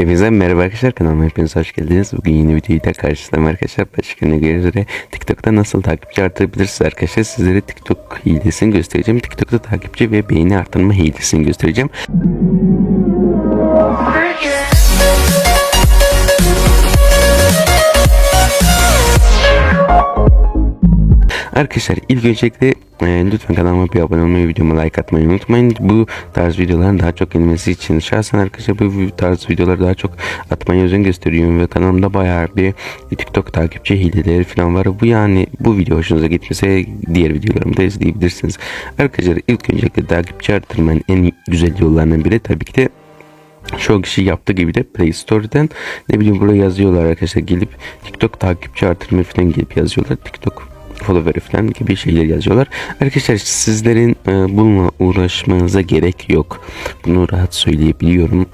Hepinize merhaba arkadaşlar kanalıma hepiniz hoş geldiniz. Bugün yeni videoyla karşınızdayım arkadaşlar. Başka ne üzere TikTok'ta nasıl takipçi artırabilirsiniz arkadaşlar. Sizlere TikTok hilesini göstereceğim. TikTok'ta takipçi ve beğeni artırma hilesini göstereceğim. Arkadaşlar ilk öncelikle e, lütfen kanalıma bir abone olmayı, videoma like atmayı unutmayın. Bu tarz videoların daha çok gelmesi için şahsen arkadaşlar bu tarz videoları daha çok atmaya özen gösteriyorum ve kanalımda bayağı bir TikTok takipçi hileleri falan var. Bu yani bu video hoşunuza gitmese diğer videolarımı da izleyebilirsiniz. Arkadaşlar ilk öncelikle takipçi artırmanın en güzel yollarından biri tabii ki de çoğu kişi yaptığı gibi de Play Store'dan ne bileyim buraya yazıyorlar arkadaşlar gelip TikTok takipçi artırma falan gelip yazıyorlar. TikTok follower falan gibi şeyler yazıyorlar. Arkadaşlar sizlerin e, bununla uğraşmanıza gerek yok. Bunu rahat söyleyebiliyorum.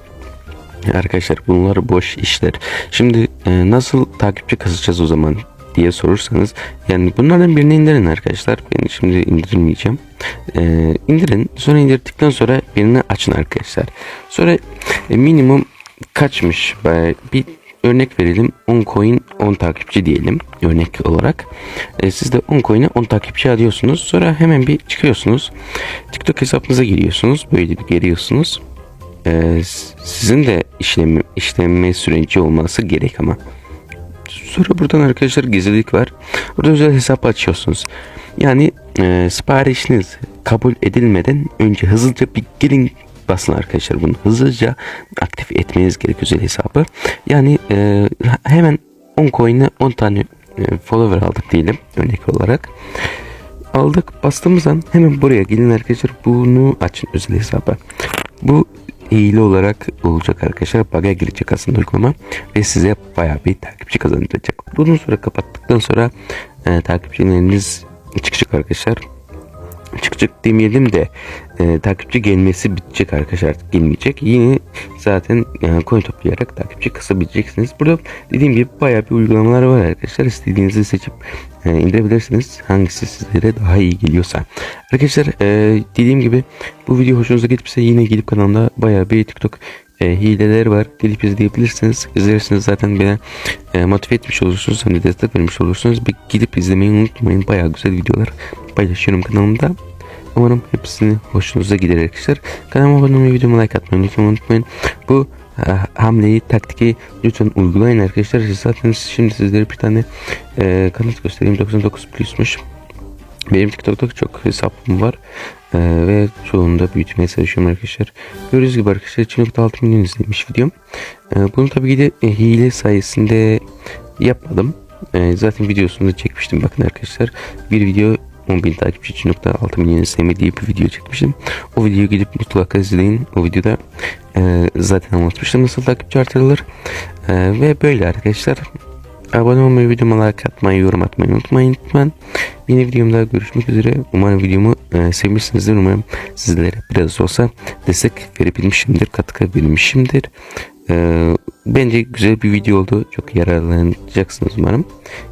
Arkadaşlar bunlar boş işler. Şimdi e, nasıl takipçi kasacağız o zaman diye sorursanız yani bunlardan birini indirin arkadaşlar. Ben şimdi indirmeyeceğim. E, indirin. Sonra indirdikten sonra birini açın arkadaşlar. Sonra e, minimum kaçmış? Bir örnek verelim 10 coin 10 takipçi diyelim örnek olarak. E, siz de 10 coin'e 10 takipçi alıyorsunuz. Sonra hemen bir çıkıyorsunuz. TikTok hesabınıza giriyorsunuz. Böyle bir giriyorsunuz. E, sizin de işlem, işleme süreci olması gerek ama. Sonra buradan arkadaşlar gizlilik var. Burada özel hesap açıyorsunuz. Yani e, siparişiniz kabul edilmeden önce hızlıca bir girin basın arkadaşlar bunu hızlıca aktif etmeniz gerek özel hesabı. Yani e, hemen 10 coin'e 10 tane e, follower aldık diyelim örnek olarak. Aldık bastığımız an hemen buraya gelin arkadaşlar bunu açın özel hesabı. Bu hile olarak olacak arkadaşlar. Bug'a girecek aslında uygulama ve size bayağı bir takipçi kazandıracak. Bunun sonra kapattıktan sonra e, takipçileriniz çıkacak arkadaşlar çıkacak demeyelim de e, takipçi gelmesi bitecek arkadaşlar artık gelmeyecek. Yine zaten e, coin toplayarak takipçi kasabileceksiniz. Burada dediğim gibi bayağı bir uygulamalar var arkadaşlar. İstediğinizi seçip e, indirebilirsiniz. Hangisi sizlere daha iyi geliyorsa. Arkadaşlar e, dediğim gibi bu video hoşunuza gitmişse yine gelip kanalımda bayağı bir TikTok e, hileler var. Gelip izleyebilirsiniz. İzlersiniz zaten beni e, motive etmiş olursunuz. Hani destek vermiş olursunuz. Bir gidip izlemeyi unutmayın. Bayağı güzel videolar paylaşıyorum kanalımda. Umarım hepsini hoşunuza gider arkadaşlar. Kanalıma abone olmayı, videoma like atmayı lütfen unutmayın. Bu e, hamleyi, taktiki lütfen uygulayın arkadaşlar. Zaten şimdi sizlere bir tane e, kanıt göstereyim. 99 plusmuş. Benim TikTok'ta çok hesabım var. Ee, ve çoğunda büyütmeye çalışıyorum arkadaşlar. Gördüğünüz gibi arkadaşlar 2.6 milyon izlemiş videom. Ee, bunu tabii ki de e, hile sayesinde yapmadım. Ee, zaten videosunu da çekmiştim bakın arkadaşlar. Bir video 10.000 takipçi 2.6 milyon izleme diye bir video çekmiştim. O videoyu gidip mutlaka izleyin. O videoda e, zaten anlatmıştım nasıl takipçi artırılır. E, ve böyle arkadaşlar. Abone olmayı, videoma like atmayı, yorum atmayı unutmayın lütfen. Yeni videomda görüşmek üzere. Umarım videomu e, sevmişsinizdir. Umarım sizlere biraz olsa destek verebilmişimdir, katkı verilmişimdir. E, bence güzel bir video oldu. Çok yararlanacaksınız umarım.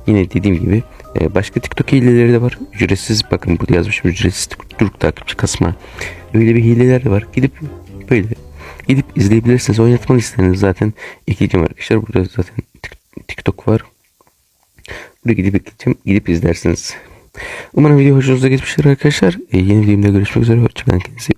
Yine dediğim gibi e, başka TikTok hileleri de var. Ücretsiz bakın burada yazmışım ücretsiz Türk takipçi kasma. Öyle bir hileler de var. Gidip böyle gidip izleyebilirsiniz. Oynatma listenizi zaten ekleyeceğim arkadaşlar. Burada zaten TikTok var. Buraya gidip ekleyeceğim. Gidip izlersiniz. Umarım video hoşunuza gitmiştir arkadaşlar. E, yeni videomda görüşmek üzere. Hoşçakalın. Kendinize